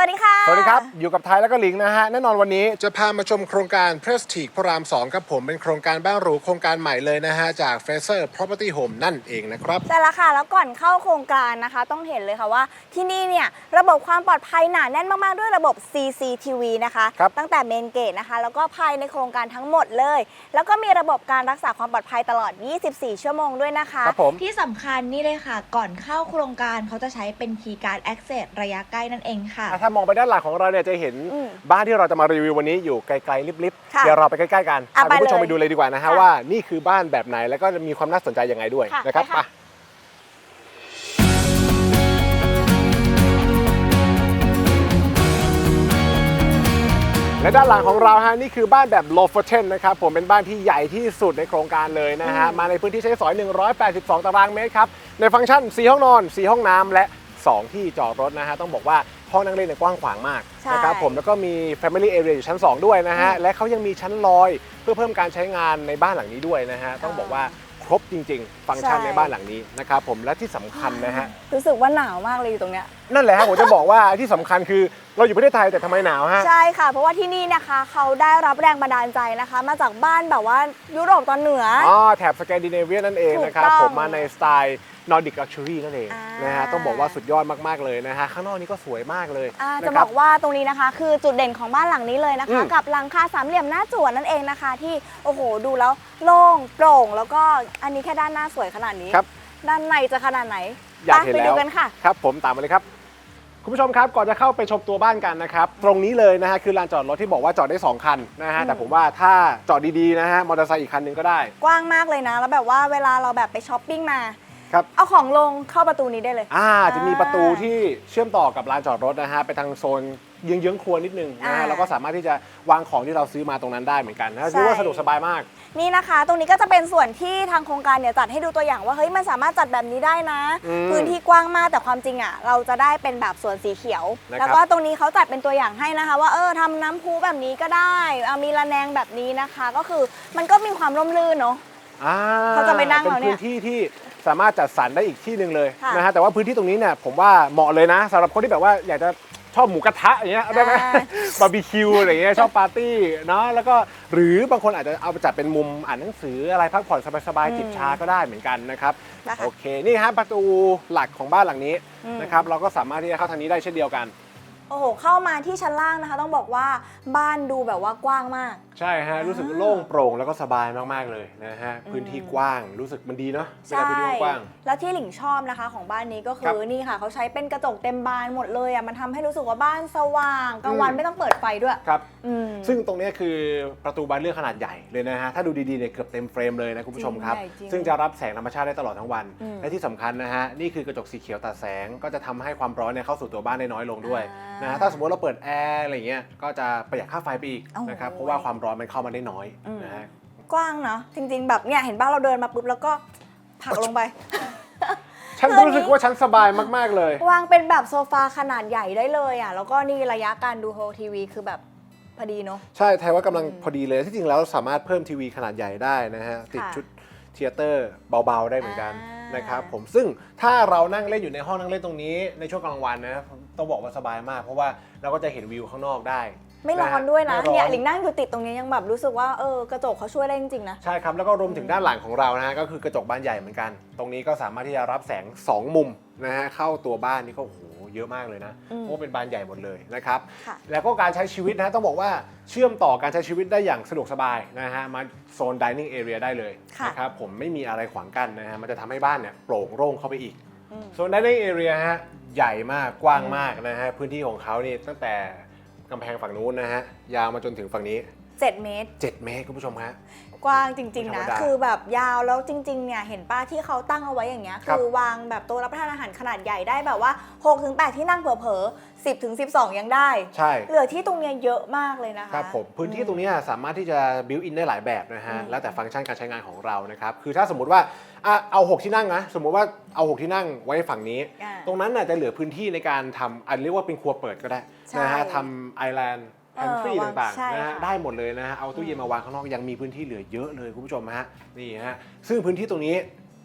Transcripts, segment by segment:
วัสดีค่ะ สวัสดีครับ อยู่กับไทยแล้วก็หลิงนะฮะ แน่นอนวันนี้ จะพามาชมโครงการ Prestige พระราม 2 ครับผมเป็นโครงการบ้านหรูโครงการใหม่เลยนะฮะ จาก Fraser Property Home นั่นเองนะครับ ใช่แล้วค่ะ แล้วก่อนเข้าโครงการนะคะ ต้องเห็นเลยค่ะว่าที่นี่เนี่ย ระบบความปลอดภัยหนาแน่นมาก ๆ ด้วยระบบ CCTV นะคะ ครับ ตั้งแต่เมนเกตนะคะ แล้วก็ภายในโครงการทั้งหมดเลย แล้วก็มีระบบการรักษาความปลอดภัยตลอด 24 ชั่วโมงด้วยนะคะ ครับผม ที่สำคัญนี่เลยค่ะ ก่อนเข้าโครงการเขาจะใช้เป็นคีย์การ์ด Access ระยะใกล้นั่นเองค่ะอะถ้ามองไปด้านหลังของเราเนี่ยจะเห็นอืมบ้านที่เราจะมารีวิววันนี้อยู่ไกลๆลิบๆ ค่ะเดี๋ยวเราไปใกล้ๆกันอะพาคุณผู้ชมไปไปเลยดูเลยดีกว่านะฮะค่ะว่านี่คือบ้านแบบไหนแล้วก็จะมีความน่าสนใจยังไงด้วยค่ะนะครับไปค่ะไปและด้านหลังของเราฮะนี่คือบ้านแบบ low f o r t e n นะครับผมเป็นบ้านที่ใหญ่ที่สุดในโครงการเลยนะฮะมาในพื้นที่ใช้สอย 182 ตารางเมตรครับในฟังก์ชัน 4 ห้องนอน 4 ห้องน้ำและ 2 ที่จอดรถนะฮะต้องบอกว่า ห้องนั่งเล่นเนี่ยกว้างขวางมากใช่ นะครับผมแล้วก็มี Family Area อยู่ชั้น 2 ด้วยนะฮะ และเขายังมีชั้นลอย เพื่อเพิ่มการใช้งานในบ้านหลังนี้ด้วยนะฮะ ต้องบอกว่าครบจริง ๆ ฟังก์ชันใช่ ในบ้านหลังนี้นะครับผมและที่สำคัญนะฮะ รู้สึกว่าหนาวมากเลยอยู่ตรงเนี้ย นั่นแหละฮะผมจะบอกว่าที่สำคัญคือเราอยู่ประเทศไทยแต่ทำไมหนาวฮะ ใช่ค่ะ เพราะว่าที่นี่นะคะเขาได้รับแรงบันดาลใจนะคะ มาจากบ้านแบบว่ายุโรปตอนเหนือออ๋อแถบสแกนดิเนเวียนั่นเองนะครับ ถูกต้องผมมาในสไตล์นอร์ดิกลักชัวรี่นั่นเองอ่านนะฮะต้องบอกว่าสุดยอดมาก ๆ เลยนะฮะ ข้างนอกนี่ก็สวยมากเลยอ่านะจะคบรั อกว่าตรงนี้นะคะ คือจุดเด่นของบ้านหลังนี้เลยนะคะ อืม กับหลังคาสามเหลี่ยมหน้าจั่วนั่นเองนะคะ ที่โอ้โหดูแล้วโล่งโปร่ง แล้วก็อันนี้แค่ด้านหน้าสวยขนาดนี้ครับ ด้านในจะขนาดไหนอยากเห็นไปแล้ดูวกันค่ะ ครับผมตามมาเลยครับ คุณผู้ชมครับก่อนจะเข้าไปชมตัวบ้านกันนะครับ ตรงนี้เลยนะฮะคือลานจอดรถที่บอกว่าจอดได้ 2 คันนะฮะแต่ผมว่าถ้าจอดดีๆนะฮะมอเตอร์ไซค์อีกคันหนึงก็ได้ กว้างมากเลยนะ แล้วแบบว่าเวลาเราแบบไปช้อปปิ้งมา ครับ เอาของลงเข้าประตูนี้ได้เลย อ่าจะมีประตูที่เชื่อมต่อกับลานจอดรถนะฮะไปทางโซนเยื้องๆครัวนิดนึงนะฮะอ่า แล้วก็สามารถที่จะวางของที่เราซื้อมาตรงนั้นได้เหมือนกันนะใช่เรียกว่าสะดวกสบายมาก นี่นะคะ ตรงนี้ก็จะเป็นส่วนที่ทางโครงการเนี่ยจัดให้ดูตัวอย่างว่าเฮ้ยมันสามารถจัดแบบนี้ได้นะ อืมพื้นที่กว้างมากแต่ความจริงอะเราจะได้เป็นแบบสวนสีเขียว นะครับแล้วก็ตรงนี้เขาจัดเป็นตัวอย่างให้นะคะ ว่าเออทำน้ำพุแบบนี้ก็ได้เอามีระแนงแบบนี้นะคะ ก็คือมันก็มีความร่มรื่นเนาะ อ่าเขาจะไปนั่งเป็นเราเนี่ยพื้นที่ที่ สามารถจัดสรรได้อีกที่หนึ่งเลยค่ะ นะฮะแต่ว่าพื้นที่ตรงนี้เนี่ยผมว่าเหมาะเลยนะสำหรับคนที่แบบว่าอยากจะชอบหมูกระทะอย่างเงี้ยได้ไหมอ่าบาร์บีคิวอะไรเงี้ยชอบปาร์ตี้เนาะแล้วก็หรือบางคนอาจจะเอาไปจัดเป็นมุมอ่านหนังสืออะไรพักผ่อนสบายอืม ๆจิบชาก็ได้เหมือนกันนะครับ นะคะ โอเค นี่ฮะประตูหลักของบ้านหลังนี้อืม นะครับเราก็สามารถที่จะเข้าทางนี้ได้เช่นเดียวกัน โอ้โห เข้ามาที่ชั้นล่างนะคะ ต้องบอกว่าบ้านดูแบบว่ากว้างมาก ใช่ฮะ รู้สึกโล่งโปร่งแล้วก็สบายมาก ๆ เลยนะฮะ พื้นที่กว้างรู้สึกมันดีเนาะเวลาพื้นที่กว้าง แล้วที่หลิงชอบนะคะ ของบ้านนี้ก็คืครัอบนี่ค่ะ เขาใช้เป็นกระจกเต็มบานหมดเลยอะมันทำให้รู้สึกว่าบ้านสว่างกลางวันอืมไม่ต้องเปิดไฟด้วยครับอืมซึ่งตรงเนี้ยคือประตูบานเลื่อนขนาดใหญ่เลยนะฮะถ้าดูดีๆเนี่ยเกือบเต็มเฟรมเลยนะคุณผู้ชมครับจริงใหญ่จริงซึ่งจะรับแสงธรรมชาติได้ตลอดทั้งวันอืมและที่สำคัญนะฮะนี่คือกระจกสีเขียวตัดแสงก็จะทำให้ความร้อนเนี่ยเข้าสู่ตัวบ้านได้น้อยลงด้วยอ่านนะฮะถ้าสมมติเราเปิดแอร์อะไรเงี้ยก็จะประหยัดค่าไฟไปอีกโอ้โห นะครับเพราะว่าความร้อนมันเข้ามาได้น้อยอืม นะฮะกว้างเนาะจริง ๆ แบบเนี่ยเห็นบ้านเราเดินมาปุ๊บแล้วก็ผลักลงไป ฉันคืออันนี้รู้สึกว่าฉันสบายมากๆเลย วางเป็นแบบโซฟาขนาดใหญ่ได้เลยอะ แล้วก็นี่ระยะการดูโฮทีวีคือแบบพอดีเนาะ ใช่ไทยว่ากำลังพอดีเลยที่จริงแล้วสามารถเพิ่มทีวีขนาดใหญ่ได้นะฮะ ติดค่ะชุดเทยเตอร์เบาๆได้เหมือนกันอ่านนะครับผมซึ่งถ้าเรานั่งเล่นอยู่ในห้องนั่งเล่นตรงนี้ในช่วงกลางวันนะ ต้องบอกว่าสบายมาก เพราะว่าเราก็จะเห็นวิวข้างนอกได้ไม่ร้อฮนด้วยนะไม่ร้อ เนี่ยหลิงนั่งอยู่ติดตรงนี้ยังแบบรู้สึกว่าเออกระจกเขาช่วยได้จริงๆนะ ใช่ครับ แล้วก็รวมถึงด้านหลังของเรานะฮะก็คือกระจกบานใหญ่เหมือนกัน ตรงนี้ก็สามารถที่จะรับแสง 2 มุมนะฮะเข้าตัวบ้านนี่ก็โอ้โหเยอะมากเลยนะอืม เพราะว่าเป็นบานใหญ่หมดเลยนะครับ ค่ะ แล้วก็การใช้ชีวิตนะฮะต้องบอกว่าเชื่อมต่อการใช้ชีวิตได้อย่างสะดวกสบายนะฮะมาโซน dining area ได้เลยค่ะ นะครับผมไม่มีอะไรขวางกั้นนะฮะมันจะทำให้บ้านเนี่ยโปร่งโล่งเข้าไปอีก อืม โซน dining area ฮะ ใหญ่มากกว้างมากนะฮะ พื้นที่ของเขานี่ตั้งแต่กำแพงฝั่งนู้นนะฮะ ยาวมาจนถึงฝั่งนี้ 7 เมตร 7 เมตรคุณผู้ชมฮะ กว้างจริง ๆ ไม่นะธรรมดาคือแบบยาวแล้วจริง ๆ เนี่ย เห็นป้าที่เขาตั้งเอาไว้อย่างเงี้ย ครับ คือวางแบบโต๊ะรับประทานอาหารขนาดใหญ่ได้แบบว่า6-8 ที่นั่งเผลอๆ 10ถึง12 ยังได้ ใช่ เหลือที่ตรงเนี้ยเยอะมากเลยนะคะ ครับผมพื้นที่ตรงเนี้ยสามารถที่จะ build in ได้หลายแบบนะฮะ อืม แล้วแต่ฟังก์ชันการใช้งานของเรานะครับ คือถ้าสมมติว่าอะเอา6ที่นั่งนะ สมมติว่าเอา 6 ที่นั่งไว้ฝั่งนี้ อ่า ตรงนั้นน่ะจะเหลือพื้นที่ในการทำอันเรียกว่าเป็นครัวเปิดก็ได้ใช่นะฮะทำไอแลนด์แพนทรีเออวางต่างใช่ๆนะฮะค่ะ ได้หมดเลยนะฮะเอาตู้เย็นมาวางข้างนอกยังมีพื้นที่เหลือเยอะเลยคุณผู้ชมฮะนี่ฮะซึ่งพื้นที่ตรงนี้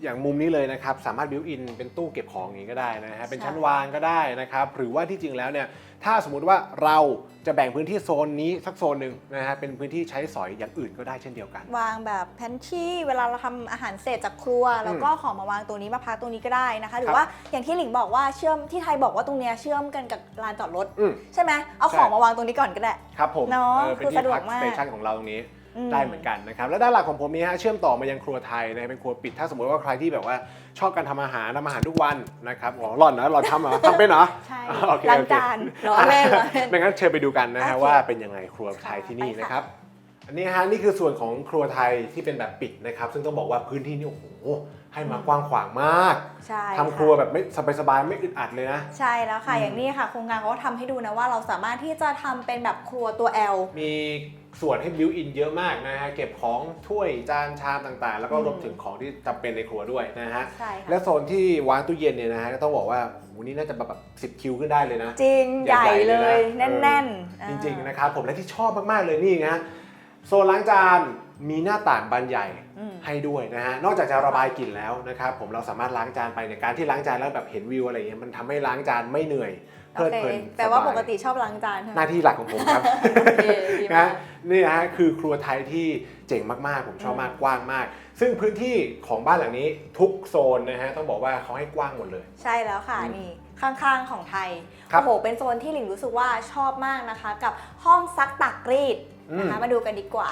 อย่างมุมนี้เลยนะครับ สามารถบิวอินเป็นตู้เก็บของอย่างนี้ก็ได้นะฮะเป็นใช่ชั้นวางก็ได้นะครับหรือว่าที่จริงแล้วเนี่ยถ้าสมมุติว่าเราจะแบ่งพื้นที่โซนนี้สักโซนหนึ่งนะฮะเป็นพื้นที่ใช้สอยอย่างอื่นก็ได้เช่นเดียวกัน วางแบบแพนที่เวลาเราทำอาหารเสร็จจากครัว แล้วก็ของมาวางตรงนี้มาพักตรงนี้ก็ได้นะคะ หรือว่าอย่างที่หลิงบอกว่าเชื่อมที่ไทยบอกว่าตรงเนี้ยเชื่อมกันกับลานจอดรถอืม ใช่ไหมเอาใช่ของมาวางตรงนี้ก่อนก็ได้ ครับผมเนอะออเป็นคือที่สะดวกพักมาก สเตชันของเราตรงนี้อืม ได้เหมือนกันนะครับแล้วด้านหลังของผมนี้ฮะเชื่อมต่อมายังครัวไทยนะเป็นครัวปิดถ้าสมมติว่าใครที่แบบว่าชอบการทำอาหารทำอาหารทุกวันนะครับอ๋อหล่อนนะหล่อนทำเหรอทำเป็นเหรอใช่โอเคล้างโอเคจานล้อเล่นล้อเล่น ไม่งั้นเชิญไปดูกันนะฮะโอเคว่าเป็นยังไงครัวไทยที่นี่ไปค่ะ นะครับ อันนี้ฮะนี่คือส่วนของครัวไทยที่เป็นแบบปิดนะครับ ซึ่งต้องบอกว่าพื้นที่นี่โอ้โห ให้มากว้างขวางมากใช่ทำครัวแบบไม่สบายๆไม่อึดอัดเลยนะ ใช่แล้วค่ะ อืม อย่างนี้ค่ะโครงการเขาก็ทำให้ดูนะว่าเราสามารถที่จะทำเป็นแบบครัวตัว L มีส่วนให้บิวอินเยอะมากนะฮะ เก็บของถ้วยจานชามต่างๆ แล้วก็อืมรวมถึงของที่จำเป็นในครัวด้วยนะฮะ ใช่ค่ะและโซนที่วางตู้เย็นเนี่ยนะฮะก็ต้องบอกว่าโอ้โหนี่น่าจะแบบสิบคิวขึ้นได้เลยนะ จริงใหใหญ่ญ่ๆเลเลยนะยแน่นเออๆจริงๆอ่านะครับผมและที่ชอบมากๆเลยนี่นะ โซนล้างจานมีหน้าต่างบานใหญ่อืม ให้ด้วยนะฮะ นอกจากจะระบายกลิ่นแล้วนะครับผมเราสามารถล้างจานไปในการที่ล้างจานแล้วแบบเห็นวิวอะไรอย่างเงี้ยมันทำให้ล้างจานไม่เหนื่อยเพโอลิดเคเพลินแต่ว่าสบยปกติชอบล้างจานใช่ไหหม น้าที่หลักของผมครับ โอเคดีมาก นะนี่นะฮะคือครัวไทยที่เจ๋งมากๆ ผมชอบมากกว้างมาก ซึ่งพื้นที่ของบ้านหลังนี้ทุกโซนนะฮะต้องบอกว่าเขาให้กว้างหมดเลย ใช่แล้วค่ะอืมนี่ข้างๆของไทยครับโอ้โหเป็นโซนที่หลิงรู้สึกว่าชอบมากนะคะ กับห้องซักตักรีด นะคะอืมมาดูกันดีกว่า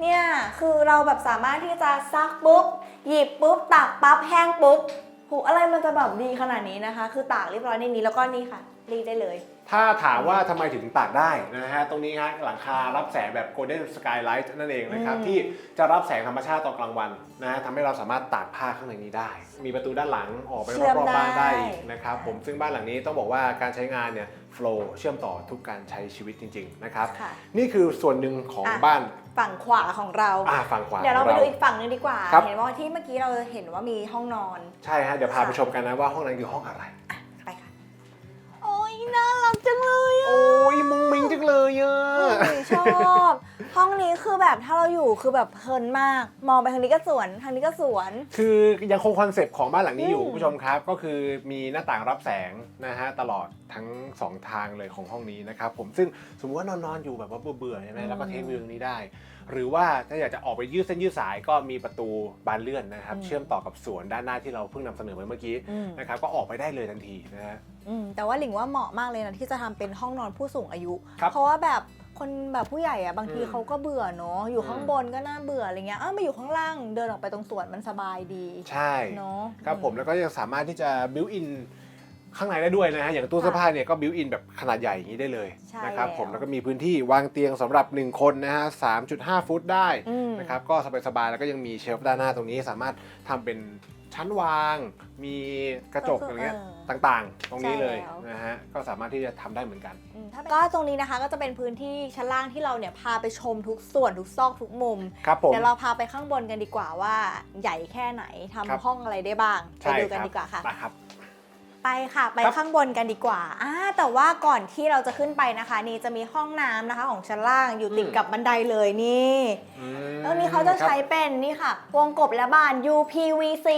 เนี่ยคือเราแบบสามารถที่จะซักปุ๊บ หยิบปุ๊บตักปั๊บแห้งปุ๊บโหอะไรมันจะแบบดีขนาดนี้นะคะ คือตากเรียบร้อยในนี้แล้วก็นี่ค่ะรีดได้เลย ถ้าถามว่าทำไมถึงตากได้นะฮะ ตรงนี้ฮะหลังคารับแสงแบบ Golden Skylight นั่นเองนะครับ อืม ที่จะรับแสงธรรมชาติตอนกลางวันนะฮะทำให้เราสามารถตากผ้าข้างในนี้ได้ มีประตูด้านหลังออกไปรอบๆบ้านได้อีกนะครับผมซึ่งบ้านหลังนี้ต้องบอกว่าการใช้งานเนี่ย โฟล์เชื่อมต่อทุกการใช้ชีวิตจริง ๆ นะครับ ค่ะ นี่คือส่วนหนึ่งของอะ บ้านฝั่งขวาของเรา อ่าฝั่งขวาเดี๋ยวเราขไปอง ดูอีกฝั่งนึงดีกว่า ครับ เห็นว่าที่เมื่อกี้เราเห็นว่ามีห้องนอน ใช่ฮะเดี๋ยวพาไปชมกันนะว่าห้องนั้นคือห้องอะไร ไปค่ะ โอ้ยน่ารักจังเลยอะโอ้ยมุ้งมิ้งจังเลยอะ โอ้ยชอบ ห้องนี้คือแบบถ้าเราอยู่คือแบบเพลินมาก มองไปทางนี้ก็สวน ทางนี้ก็สวน คือยังคงคอนเซปต์ของบ้านหลังนี้อยู่อืม คุณผู้ชมครับ ก็คือมีหน้าต่างรับแสงนะฮะตลอดทั้งสองทางเลยของห้องนี้นะครับผมซึ่งสมมติว่านอนนอนๆอยู่แบบว่าเบื่อๆใช่ไหมแล้วก็เทควิวตรงนี้ได้ หรือว่าถ้าอยากจะออกไปยืดเส้นยืดสายก็มีประตูบานเลื่อนนะครับเชื่อมต่อกับสวนด้านหน้าที่เราเพิ่งนำเสนอไปเมื่อกี้อืมนะครับก็ออกไปได้เลยทันทีนะฮะ อืมแต่ว่าหลิงว่าเหมาะมากเลยนะที่จะทำเป็นห้องนอนผู้สูงอายุ ครับ เพราะว่าแบบ คนแบบผู้ใหญ่อะบางทีอืมเขาก็เบื่อเนาะอยู่อืมข้างบนก็น่าเบื่ออะไรเงี้ยอ้าวมาอยู่ข้างล่างเดินออกไปตรงสวนมันสบายดีใช่เนาะครับผมแล้วก็ยังสามารถที่จะบิวอินข้างในได้ด้วยนะฮะอย่างตู้เสื้อผ้าเนี่ยก็บิวอินแบบขนาดใหญ่อย่างนี้ได้เลยใช่นะครับแล้วผมแล้วก็มีพื้นที่วางเตียงสำหรับ 1 คนนะฮะ3.5 ฟุตได้อืมนะครับก็สบายๆแล้วก็ยังมีเชลฟ์ด้านหน้าตรงนี้สามารถทำเป็นชั้นวาง มีกระจกก็คืออย่างเงี้ยเออต่างๆ ตรงนี้เลยใช่แล้ว นะฮะก็สามารถที่จะทำได้เหมือนกัน อืมถ้าเป็นก็ตรงนี้นะคะก็จะเป็นพื้นที่ชั้นล่างที่เราเนี่ยพาไปชมทุกส่วนทุกซอกทุกมุม ครับผม เดี๋ยวเราพาไปข้างบนกันดีกว่าว่าใหญ่แค่ไหนทำครับ ห้องอะไรได้บ้างไปใช่ดูกันครับดีกว่าค่ะ ไปครับ ไปค่ะไปครับข้างบนกันดีกว่าอ่าแต่ว่าก่อนที่เราจะขึ้นไปนะคะ นี่จะมีห้องน้ำนะคะของชั้นล่างอยู่ติดอืม กับบันไดเลยนี่อืมแล้วนี้เขาจะใช้ครับเป็นนี่ค่ะ วงกบและบาน UPVC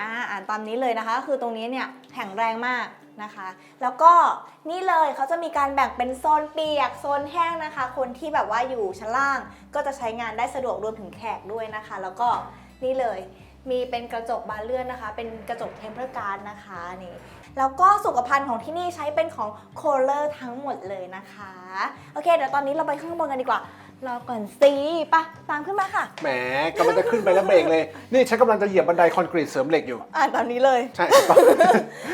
อ่าอ่านตามนี้เลยนะคะ คือตรงนี้เนี่ยแข็งแรงมากนะคะ แล้วก็นี่เลยเขาจะมีการแบ่งเป็นโซนเปียกโซนแห้งนะคะ คนที่แบบว่าอยู่ชั้นล่างก็จะใช้งานได้สะดวกรวมถึงแขกด้วยนะคะ แล้วก็นี่เลยมีเป็นกระจกบานเลื่อนนะคะ เป็นกระจกเทมเพอร์การ์ดนะคะนี่แล้วก็สุขภัณฑ์ของที่นี่ใช้เป็นของโคเลอร์ทั้งหมดเลยนะคะ โอเค เดี๋ยวตอนนี้เราไปข้างบนกันดีกว่า รอก่อนสิปะตามขึ้นมาค่ะ แหมกำลังจะขึ้นไปแล้วเบรกเลย นี่ฉันกำลังจะเหยียบบันไดคอนกรีตเสริมเหล็กอยู่ อ่านตอนนี้เลย ใช่ถูกต้อง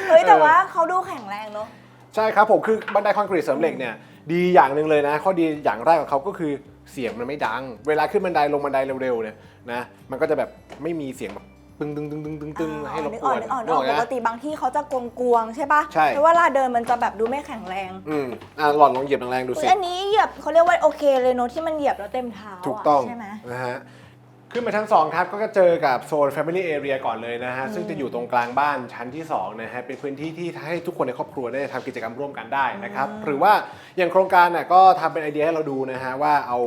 เฮ้ย แต่ว่าเขาดูแข็งแรงเนอะ ใช่ครับผมคือบันไดคอนกรีตเสริมเหล็กเนี่ยดีอย่างหนึ่งเลยนะข้อดีอย่างแรกของเขาก็คือเสียงมันไม่ดัง เวลาขึ้นบันไดลงบันไดเร็วๆเนี่ยนะมันก็จะแบบไม่มีเสียงแบบ ตึงตึงตึงตึงตึงตึงให้รบนึกกออวกนนึกออกนึนึกกออออกกปกนะ ติบางที่เขาจะกงกวงๆใช่ปะใช่ เพราะว่าเวลาเดินมันจะแบบดูไม่แข็งแรงอืมอะหลอดลองเหยียบแรงๆดูอุ๊สิ ยอันนี้เหยียบเขาเรียกว่าโอเคเลยเนอะที่มันเหยียบแล้วเต็มเท้าะถูกต้องใช่ไหม นะฮะขึ้นไปชั้น 2 ครับก็จะเจอกับโซน Family Area ก่อนเลยนะฮะ ซึ่งจะอยู่ตรงกลางบ้านชั้นที่2นะฮะเป็นพื้นที่ที่ให้ทุกคนในครอบครัวได้ทำกิจกรรมร่วมกันได้นะครับ หรือว่าอย่างโครงการน่ะก็ทำเป็นไอเดียให้เราดูนะฮะว่าเอา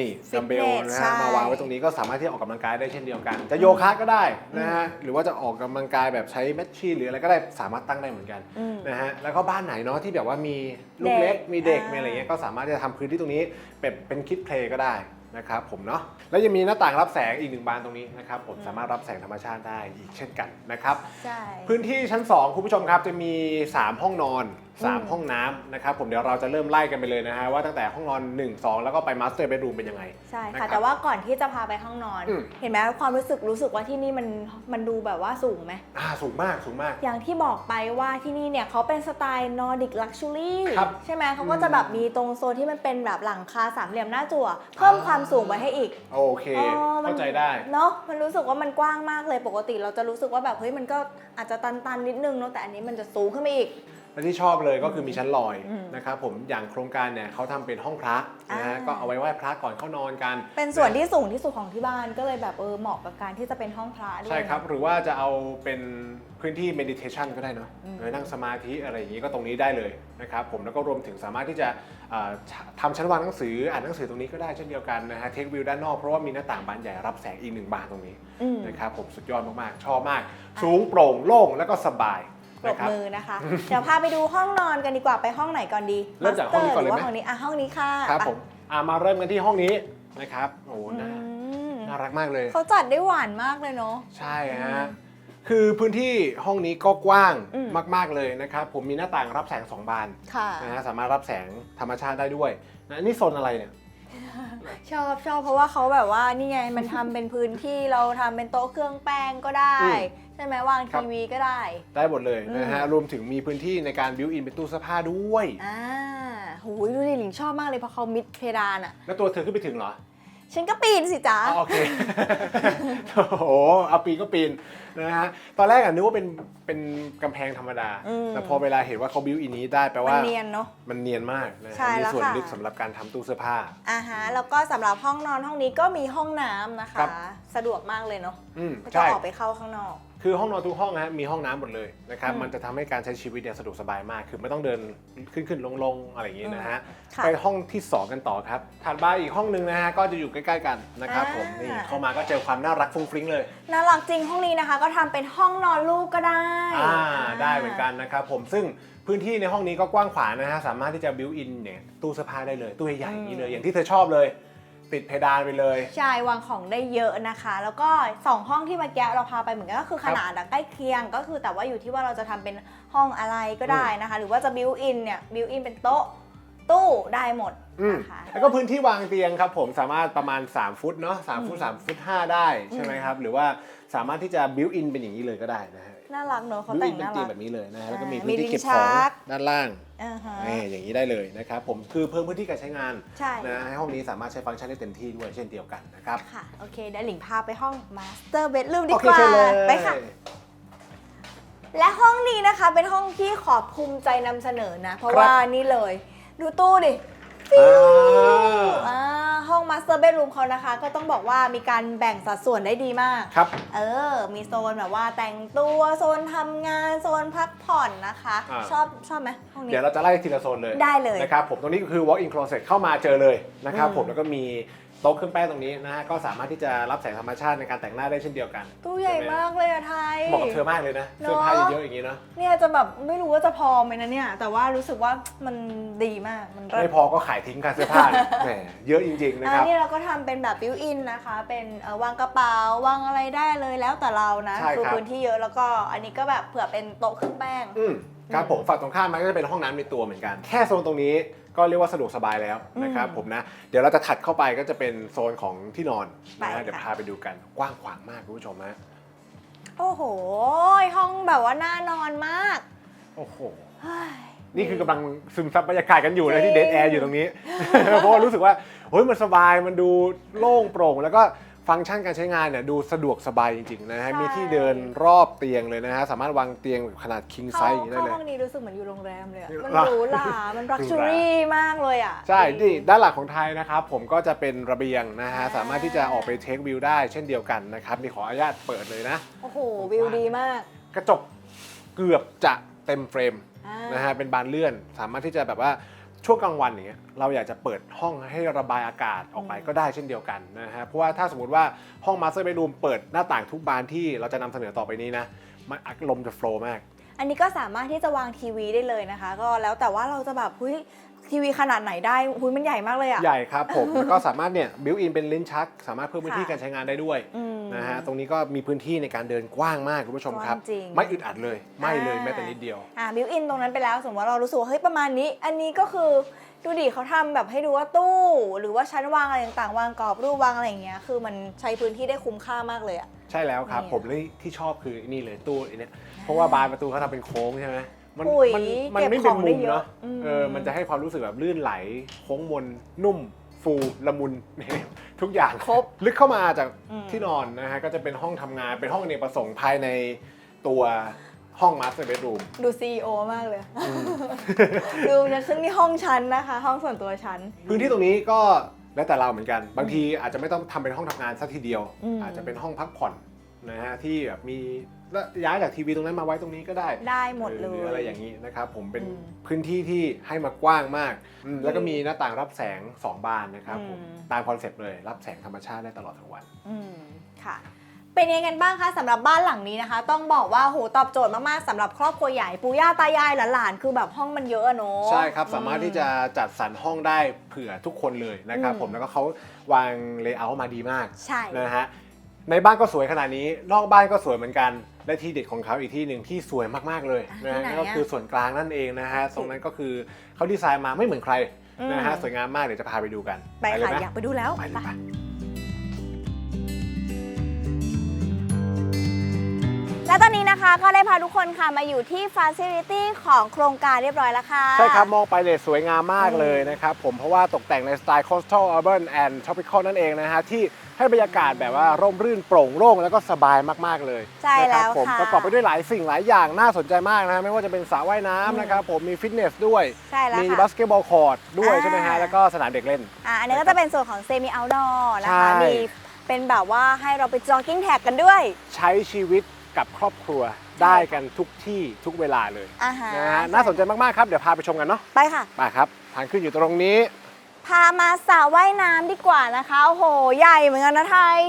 นี่ฟิดัตมเนเบสลนะใช่ฮะมาวางไว้ตรงนี้ก็สามารถที่จะออกกำลังกายได้เช่นเดียวกัน จะโยคะก็ได้นะฮะหรือว่าจะออกกำลังกายแบบใช้แมชชีนหรืออะไรก็ได้สามารถตั้งได้เหมือนกันอืม นะฮะแล้วก็บ้านไหนเนาะที่แบบว่ามีลูกเล็กเด็กมีเด็กอ่ามี มีอะไรเงี้ยก็สามารถที่จะทำพื้นที่ตรงนี้เป็นเป็นคิดเพลย์ก็ได้นะครับผมเนาะแล้วยังมีหน้าต่างรับแสงอีกหนึ่งบานตรงนี้นะครับผมสามารถรับแสงธรรมชาติได้อีกเช่นกันนะครับ ใช่ พื้นที่ชั้น 2 คุณผู้ชมครับจะมี 3 ห้องนอนอืม 3 ห้องน้ำนะครับผมเดี๋ยวเราจะเริ่มไล่กันไปเลยนะฮะว่าตั้งแต่ห้องนอน 1 2 แล้วก็ไปมาสเตอร์เบดรูมเป็นยังไง ใช่นะครัค่ะ บแต่ว่าก่อนที่จะพาไปห้องนอน อืม เห็นไหมความรู้สึกรู้สึกว่าที่นี่มันมันดูแบบว่าสูงไหม อ่าสูงมากสูงมาก อย่างที่บอกไปว่าที่นี่เนี่ยเขาเป็นสไตล์นอร์ดิกลักชัวรี่ครับใช่ไหมเขาก็จะแบบมีตรงโซนที่มันเป็นแบบหลังคาสามเหลี่ยมหน้าจั่ว เพิ่มความสูงไว้ให้อีก โอเค อ๋อมัน เข้าใจได้ เนาะมันรู้สึกว่ามันกว้างมากเลยปกติเราจะรู้สึกว่าแบบเฮ้ยมันก็อาจจะตันๆนิดนึงเนาะแต่อันนี้มันจะสูงขึ้นไปอีก และที่ชอบเลยก็คือมีชั้นลอยอืมนะครับผมอย่างโครงการเนี่ยเขาทำเป็นห้องพระนะฮะอ่าก็เอาไว้ไหว้พระก่อนเข้านอนกัน เป็นส่วนที่สูงที่สุดของที่บ้านก็เลยแบบเออเหมาะกับการที่จะเป็นห้องพระด้วยใช่ครับหรือว่าจะเอาเป็นพื้นที่ meditation ก็ได้เนาะอืมเออนั่งสมาธิอะไรอย่างนี้ก็ตรงนี้ได้เลยนะครับผมแล้วก็รวมถึงสามารถที่จะเอ่อทำชั้นวางหนังสืออ่านหนังสือตรงนี้ก็ได้เช่นเดียวกันนะฮะเทควิวด้านนอกเพราะว่ามีหน้าต่างบานใหญ่รับแสงอีกหนึ่งบานตรงนี้อืมนะครับผมสุดยอดมากๆชอบมาก สูงโปร่งโล่งแล้วก็สบาย ปรบนะครับมือนะคะ เดี๋ยวพาไปดูห้องนอนกันดีกว่าไปห้องไหนก่อนดีเริ่มจากห้องนี้ก่อนเลยไหมรือว่าห้องนี้อะห้องนี้ค่ะครับไปผมอะมาเริ่มกันที่ห้องนี้นะครับโอ้โหอืน่ามน่ารักมากเลย เขาจัดได้หวานมากเลยเนาะใช่ฮะคือพื้นที่ห้องนี้ก็กว้างอืมมาก ๆเลยนะครับ ผมมีหน้าต่างรับแสง2บานค่ะนะฮะสามารถรับแสงธรรมชาติได้ด้วยนะอันนี่โซนอะไรเนี่ย ชอบชอบเพราะว่าเขาแบบว่านี่ไงมันทำเป็นพื้นที่เราทำเป็นโต๊ะเครื่องแป้งก็ได้ อืม ใช่ไหมวางครับทีวีก็ได้ ได้หมดเลยนะฮะ รวมถึงมีพื้นที่ในการบิวอินเป็นตู้เสื้อผ้าด้วย อ่าหูยดูดิหลิงชอบมากเลยเพราะเขามิดเพดานอะแล้วตัวเธอขึ้นไปถึงเหรอ ฉันก็ปีนสิจ๊ะอ๋อโอเค โอ้โห เอาปีนก็ปีนนะฮะ ตอนแรกอะนึกว่าเป็นเป็นกำแพงธรรมดา อืม แต่พอเวลาเห็นว่าเขาบิวอินนี้ได้แปลมัว่านเนียนเนาะ มันเนียนมากนะใช่ฮะมีแล้วส่วนค่ะ ลึกสำหรับการทำตู้เสื้อผ้า อ่าฮะแล้วก็สำหรับห้องนอนห้องนี้ก็มีห้องน้ำนะครัคะบสะดวกมากเลยเนาะอืม ไม่ต้องใช่ ออกไปเข้าข้างนอก คือห้องนอนทุกห้องนะฮะมีห้องน้ำหมดเลยนะครับ อืมมันจะทำให้การใช้ชีวิตเนี่ยสะดวกสบายมาก คือไม่ต้องเดินขึ้นขึ้นลงลงอะไรอย่างงี้นะฮะ ค่ะไปห้องที่ 2 กันต่อครับ ถัดมาอีกห้องหนึงนะฮะ ก็จะอยู่ใกล้ๆกันนะครับอ่าผมนี่เข้ามาก็เจอความน่ารักฟุ้งฟริ้งเลย น่ารักจริงห้องนี้นะคะ ก็ทำเป็นห้องนอนลูกก็ได้อ่า ได้เหมือนกันนะครับผม ซึ่งพื้นที่ในห้องนี้ก็กว้างขวางนะฮะ สามารถที่จะบิวอินเนี่ยตู้เสื้อผ้าได้เลย ตู้ใหญ่ๆอย่างนี้เลย อย่างที่เธอชอบเลย ติดเพดานไปเลย ใช่วางของได้เยอะนะคะ แล้วก็2ห้องที่เมื่อกี้เราพาไปเหมือนกันก็คือขนาดอะใกล้เคียง ก็คือแต่ว่าอยู่ที่ว่าเราจะทำเป็นห้องอะไรก็ได้นะคะ หรือว่าจะบิวอินเนี่ยบิวอินเป็นโต๊ะตู้ได้หมดอืมนะคะ แล้วก็พื้นที่วางเตียงครับผมสามารถประมาณ 3 ฟุตเนาะ3ฟุต3ฟุต5ได้ใช่ไหมครับ หรือว่าสามารถที่จะบิวอินเป็นอย่างนี้เลยก็ได้นะฮะ น่ารักเนอะเขาบิวแต่อิงนเป็นน่าเตียรังกแบบนี้เลยนะฮะแล้วก็อ่ามีมีพื้นที่ลิ้นเก็บของชักด้านล่างอ่าฮะ นี่อย่างนี้ได้เลยนะครับผมคือเพิ่มพื้นที่การใช้งานใช่ นะให้ห้องนี้สามารถใช้ฟังก์ชันได้เต็มที่ด้วยเช่นเดียวกันนะครับ ค่ะ โอเคเดี๋ยวหลิงพาไปห้อง Master Bedroom ดีโอเคกว่า เชิญเลยไปค่ะ และห้องนี้นะคะเป็นห้องที่ขอบภูมิใจนำเสนอนะ เพราะครับ ว่านี่เลย ดูตู้ดิ อ่าอ่าห้อง Master Bedroom เขานะคะ ก็ต้องบอกว่ามีการแบ่งสัดส่วนได้ดีมาก ครับ เออ มีโซนแบบว่าแต่งตัวโซนทำงานโซนพักผ่อนนะคะ อ่า ชอบชอบไหมห้องนี้ เดี๋ยวเราจะไล่ทีละโซนเลยได้เลยนะครับผมตรงนี้ก็คือ walk in closet เข้ามาเจอเลยนะครับอืมผมแล้วก็มี โต๊ะเครื่องแป้งตรงนี้นะฮะก็สามารถที่จะรับแสงธรรมชาติในการแต่งหน้าได้เช่นเดียวกันตู้ใหญ่มากเลยอะไทย เหมาะกับเธอมากเลยนะเนอะเสื้อผ้าเยอะๆอย่างนี้เนาะเนี่ยจะแบบไม่รู้ว่าจะพอไหมนะเนี่ย แต่ว่ารู้สึกว่ามันดีมากมันเลิศไม่พอก็ขายทิ้งกันเสื้อผ้าเนี่ยแหมเยอะจริงๆนะอัคนรับนี้เราก็ทำเป็นแบบบิวอินนะคะ เป็นเอ่อวางกระเป๋าวางอะไรได้เลยแล้วแต่เรานะใช่คือครับ พื้นที่เยอะแล้วก็อันนี้ก็แบบเผื่อเป็นโต๊ะเครื่องแป้ง อืมครับผมฝั่งตรงข้ามมันก็จะเป็นห้องน้ำในตัวเหมือนกัน แค่โซนตรงนี้ ก็เรียกว่าสะดวกสบายแล้วนะครับอืมผมนะ เดี๋ยวเราจะถัดเข้าไปก็จะเป็นโซนของที่นอนนะไปฮะค่ะเดี๋ยวพาไปดูกันกว้างขวางมากคุณผู้ชมฮะโอ้โห ห้องแบบว่าน่านอนมาก โอ้โหเฮ้ยนี่คือกำลังซึมซับบรรยากาศกันอยู่นะจริที่งเดทแอร์อยู่ตรงนี้ เพราะว่ารู้สึกว่าเฮ้ยมันสบายมันดูโล่งโปร่งแล้วก็ ฟังก์ชันการใช้งานเนี่ยดูสะดวกสบายจริงๆนะฮะ ใช่ มีที่เดินรอบเตียงเลยนะฮะ สามารถวางเตียงขนาด king เข้า size อย่างนี้ได้เข้าเลย ห้องนี้รู้สึกเหมือนอยู่โรงแรมเลยอะมันหรอหรูหรามันรักชูรี่มากเลยอะ ใช่จริที่งด้านหลังของไทยนะครับ ผมก็จะเป็นระเบียงนะฮะ อ่า สามารถที่จะออกไปเทควิวได้เช่นเดียวกันนะครับ มีขออนุญาตเปิดเลยนะ โอ้โห วิวดีมากกระจกเกือบจะเต็มเฟรม อ่า นะฮะเป็นบานเลื่อนสามารถที่จะแบบว่า ช่วงกลางวันอย่างเงี้ยเราอยากจะเปิดห้องให้ระบายอากาศออกไปก็ได้เช่นเดียวกันนะฮะเพราะว่าถ้าสมมติว่าห้องมาสเตอร์เบดรูมเปิดหน้าต่างทุกบานที่เราจะนำเสนอต่อไปนี้นะมันลมจะโฟล์มาก อันนี้ก็สามารถที่จะวางทีวีได้เลยนะคะ ก็แล้วแต่ว่าเราจะแบบเฮ้ย ทีวีขนาดไหนได้หุยมันใหญ่มากเลยอะ ใหญ่ครับผม แล้วก็สามารถเนี่ยบิวอินเป็นลิ้นชัก สามารถเพิ่มพื้นที่ค่ะการใช้งานได้ด้วยอืมนะฮะตรงนี้ก็มีพื้นที่ในการเดินกว้างมากคุณผู้ชมครับ กว้างจริง ไม่อึดอัดเลย ไม่เลยอ่าแม้แต่นิดเดียว อ่าบิวอินตรงนั้นไปแล้ว สมมติว่าเรารู้สึกว่าเฮ้ยประมาณนี้ อันนี้ก็คือดูดิเขาทำแบบให้ดูว่าตู้ หรือว่าชั้นวางอะไรต่างๆ วางกรอบรูปวางอะไรอย่างเงี้ยคือมันใช้พื้นที่ได้คุ้มค่ามากเลยอะ ใช่แล้วครับ นี่ ผมเลยที่ชอบคือนี่เลยตู้ไอ้เนี่ยเพราะว่าบานประตูเขาทำเป็นโค้งใช่ไหม มันอุ้ยมันมันเก็บไม่เป็นของได้มุมเยอะเนาะอืม เออมันจะให้ความรู้สึกแบบลื่นไหลโค้งมนนุ่ม ฟูละมุน ทุกอย่าง ครบ ลึกเข้ามาจากอืม ที่นอนนะฮะก็จะเป็นห้องทำงานเป็นห้องอเนกประสงค์ภายในตัวห้องมาสเตอร์เบดรูม ดูซีอมากเลย ดูนะซึ่งนี่ห้องชั้นนะคะ ห้องส่วนตัวชั้น พื้นที่ตรงนี้ก็แล้วแต่เราเหมือนกัน บางทีอาจจะไม่ต้องทำเป็นห้องทำงานสักทีเดียว อืมอาจจะเป็นห้องพักผ่อน นะฮะที่แบบมีแล้วย้ายจากทีวีตรงนั้นมาไว้ตรงนี้ก็ได้ได้หมดเลหรืยออะไรอย่างนี้นะครับผมเป็นอืม พื้นที่ที่ให้มากว้างมากอืมแล้วก็มีหน้าต่างรับแสง2บานนะครับผมอืม ตามคอนเซปต์เลยรับแสงธรรมชาติได้ตลอดทั้งวัน อืมค่ะ เป็นยังไงกันบ้างคะสำหรับบ้านหลังนี้นะคะ ต้องบอกว่าโหตอบโจทย์มากๆสำหรับครอบครัวใหญ่ปู่ย่าตายายหลานๆคือแบบห้องมันเยอะอะเนาะ ใช่ครับ สามารถที่จะจัดสรรห้องได้เผื่อทุกคนเลยนะครับอืม ผมแล้วก็เขาวางเลเยอร์มาดีมากใช่ นะฮะ ในบ้านก็สวยขนาดนี้ นอกบ้านก็สวยเหมือนกัน และที่เด็ดของเขาอีกที่หนึ่งที่สวยมากๆเลยนะฮะที่ไหนอะ นั่นก็คือส่วนกลางนั่นเองนะฮะตรงนั้นก็คือเขาดีไซน์มาไม่เหมือนใครอืมนะฮะสวยงามมากเดี๋ยวจะพาไปดูกันไปเลยค่ะหมอยากไปดูแล้วไปเลยไป ไป และตอนนี้นะคะก็ได้พาทุกคนค่ะมาอยู่ที่ Facility ของโครงการเรียบร้อยแล้วค่ะ ใช่ครับ มองไปเลยสวยงามมากเลยนะครับ ผมเพราะว่าตกแต่งในสไตล์ coastal urban and tropical นั่นเองนะฮะ ที่ให้บรรยากาศแบบว่าร่มรื่นโปร่งโล่งแล้วก็สบายมากๆเลยใช่นะคแล้รับวผมค่ะ ประกอบไปด้วยหลายสิ่งหลายอย่างน่าสนใจมากนะฮะไม่ว่าจะเป็นสระว่ายน้ำนะครับผมมีฟิตเนสด้วย ใช่แล้วมีค่ะบาสเกตบอลคอร์ดด้วยอ่าใช่ไหมฮะแล้วก็สนามเด็กเล่น อะอันนี้ก็จะเป็นส่วนของ Semi Outdoor นะคะ ใช่ มีเป็นแบบว่าให้เราไป jogging tag กันด้วย ใช้ชีวิต กับครอบครัวได้กันทุกที่ทุกเวลาเลยอ่าฮะนะฮะน่าสนใจมาก ๆ ครับ เดี๋ยวพาไปชมกันเนาะไปค่ะ ไปครับ ทางขึ้นอยู่ตรงนี้ พามาสระว่ายน้ำดีกว่านะคะ โอ้โห ใหญ่เหมือนกันนะไทย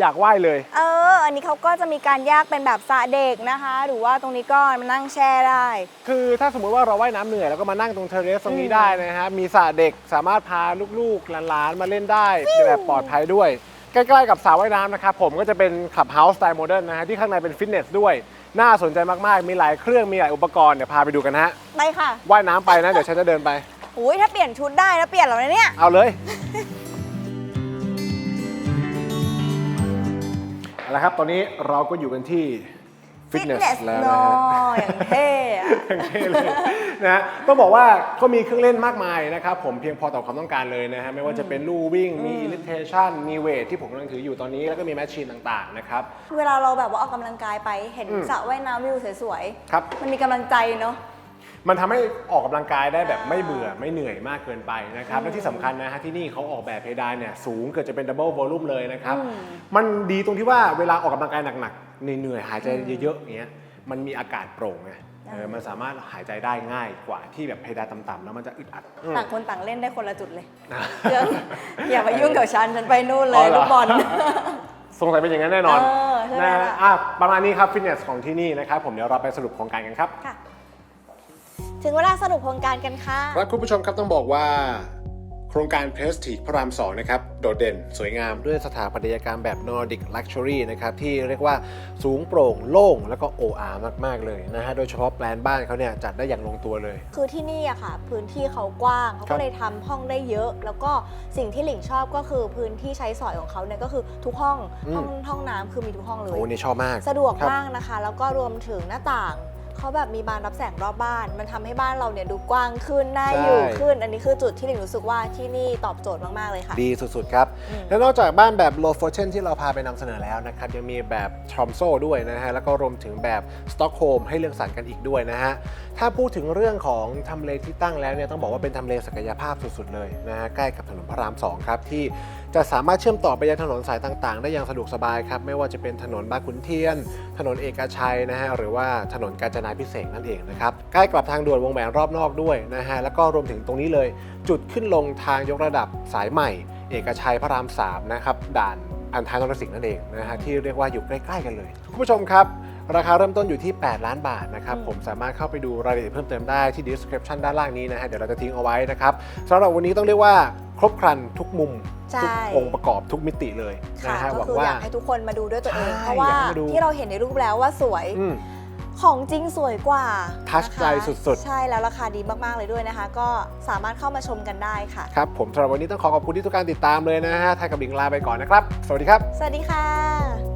อยากว่ายเลย เออ อันนี้เขาก็จะมีการแยกเป็นแบบสระเด็กนะคะ หรือว่าตรงนี้ก็มานั่งแช่ได้ คือถ้าสมมุติว่าเราว่ายน้ำเหนื่อยแล้วก็มานั่งตรงเทอร์เรสตรงนี้อืมได้นะฮะ มีสระเด็กสามารถพาลูกๆหลานๆมาเล่นได้แบบปลอดภัยด้วย ใกล้ๆกับสระว่ายน้ำนะครับผมก็จะเป็นขับเฮาส์สไตล์โมเดิร์นนะฮะที่ข้างในเป็นฟิตเนสด้วย น่าสนใจมากๆ มีหลายเครื่องมีหลายอุปกรณ์เดี๋ยวพาไปดูกันนะฮะไปค่ะว่ายน้ำไปนะ เดี๋ยวฉันจะเดินไป อุ้ยถ้าเปลี่ยนชุดได้นะเปลี่ยนแล้วนะเนี่ย เอาเลย เอาละครับ ตอนนี้เราก็อยู่กันที่ ฟิตเนส Fitness แล้วเนนะอะฮะอย่างเท่อะอย่างเท่เลยนะฮะต้องบอกว่าก็มีเครื่องเล่นมากมายนะครับผมเพียงพอต่อความต้องการเลยนะฮะไม่ว่าจะเป็นลู่วิ่งมีอิลิเทชันมีเวทที่ผมกำลังถืออยู่ตอนนี้แล้วก็มีแมชชีนต่างๆนะครับ เวลาเราแบบว่าออกกำลังกายไปเห็นอืมสระว่ายน้ำวิวสวยครับ ๆมันมีกำลังใจเนาะ มันทำให้ออกกำลังกายได้แบบไม่เบื่อไม่เหนื่อยมากเกินไปนะครับและที่สำคัญนะฮะที่นี่เขาออกแบบเพดานเนี่ยสูงเกิดจะเป็นดับเบิลวอลลุ่มเลยนะครับอืมมันดีตรงที่ว่าเวลาออกกำลังกายหนักๆเหนื่อยๆหายใจเยอะๆอย่างเงี้ยมันมีอากาศโปร่งไงเออมันสามารถหายใจได้ง่ายกว่าที่แบบเพดานต่ำๆแล้วมันจะอึดอัดอืม ต่างคนต่างเล่นได้คนละจุดเลยเรื่องอย่ามายุ่งกับฉันฉันไปนู่นเลอ๋อยเหรอ ลูกบอล สงสัยเป็นอย่างนั้นแน่นอนเออใช่ไหมนะล่ะอะประมาณนี้ครับฟิตเนสของที่นี่นะครับผมเดี๋ยวเราไปสรุปโครงการกันครับ ค่ะ ถึงเวลาสรุปโครงการกันค่ะครับคุณผู้ชมครับต้องบอกว่า โครงการเพรสติพระราม2นะครับ โดดเด่นสวยงามด้วยสถาปัตยกรรมแบบนอร์ดิกลักชัวรี่นะครับ ที่เรียกว่าสูงโปร่งโล่ง แล้วก็โออามาก ๆ เลยนะฮะ โดยเฉพาะแปลนบ้านเขาเนี่ย จัดได้อย่างลงตัวเลย คือที่นี่อะค่ะ พื้นที่เขากว้างเขาครัก็บเลยทำห้องได้เยอะ แล้วก็สิ่งที่หลิงชอบก็คือพื้นที่ใช้สอยของเขาเนี่ยก็คือทุกห้องห้องห้องน้ำคือมีทุกห้องเลย โอ้นี่ชอบมาก สะดวกครับ มากนะคะ แล้วก็รวมถึงหน้าต่าง เขาแบบมีบานรับแสงรอบบ้าน มันทำให้บ้านเราเนี่ยดูกว้างขึ้นน่าใช่อยู่ขึ้น อันนี้คือจุดที่หลิงรู้สึกว่าที่นี่ตอบโจทย์มาก ๆ เลยค่ะ ดีสุด ๆ ครับ อืม และนอกจากบ้านแบบ low fortune ที่เราพาไปนำเสนอแล้วนะครับ ยังมีแบบ t r o m s o ด้วยนะฮะ แล้วก็รวมถึงแบบ Stockholm ให้เลือกสรรกันอีกด้วยนะฮะ ถ้าพูดถึงเรื่องของทำเลที่ตั้งแล้วเนี่ย ต้องบอกว่าเป็นทำเลศักยภาพสุด ๆ เลยนะฮะ ใกล้กับถนนพระราม 2 ครับ ที่ จะสามารถเชื่อมต่อไปยังถนนสายต่างๆ ได้อย่างสะดวกสบายครับ ไม่ว่าจะเป็นถนนบางขุนเทียน ถนนเอกชัยนะฮะหรือว่าถนนกาญจนาพิเศษกนั่นเองนะครับใกล้กับทางด่วนวงแหวนรอบนอกด้วยนะฮะแล้วก็รวมถึงตรงนี้เลย จุดขึ้นลงทางยกระดับสายใหม่ เอกชัยพระราม3นะครับด่านอันทานนรสิงห์นั่นเองนะฮะที่เรียกว่าอยู่ใกล้ๆกันเลยคุณผู้ชมครับราคาเริ่มต้นอยู่ที่ 8 ล้านบาทนะครับอืมผมสามารถเข้าไปดูรายละเอียดเพิ่มเติมได้ที่ description ด้านล่างนี้นะฮะเดี๋ยวเราจะทิ้งเอาไว้นะครับสำหรับวันนี้ต้องเรียกว่า ครบครันทุกมุมใช่ทุกองค์ประกอบทุกมิติเลยค่ะนะฮะหก็วังคือว่าอยากให้ทุกคนมาดูด้วยตัวเองใช่เพราะว่าอยากให้มาดูที่เราเห็นในรูปแล้วว่าสวยอืมของจริงสวยกว่าทัชนะคะใจสุดๆ ใช่แล้วราคาดีมากๆเลยด้วยนะคะ ก็สามารถเข้ามาชมกันได้ค่ะ ครับ ผมสำหรับวันนี้ต้องขอขอบคุณที่ทุกการติดตามเลยนะฮะไทยกับลิงลาไปก่อนนะครับ สวัสดีครับ สวัสดีค่ะ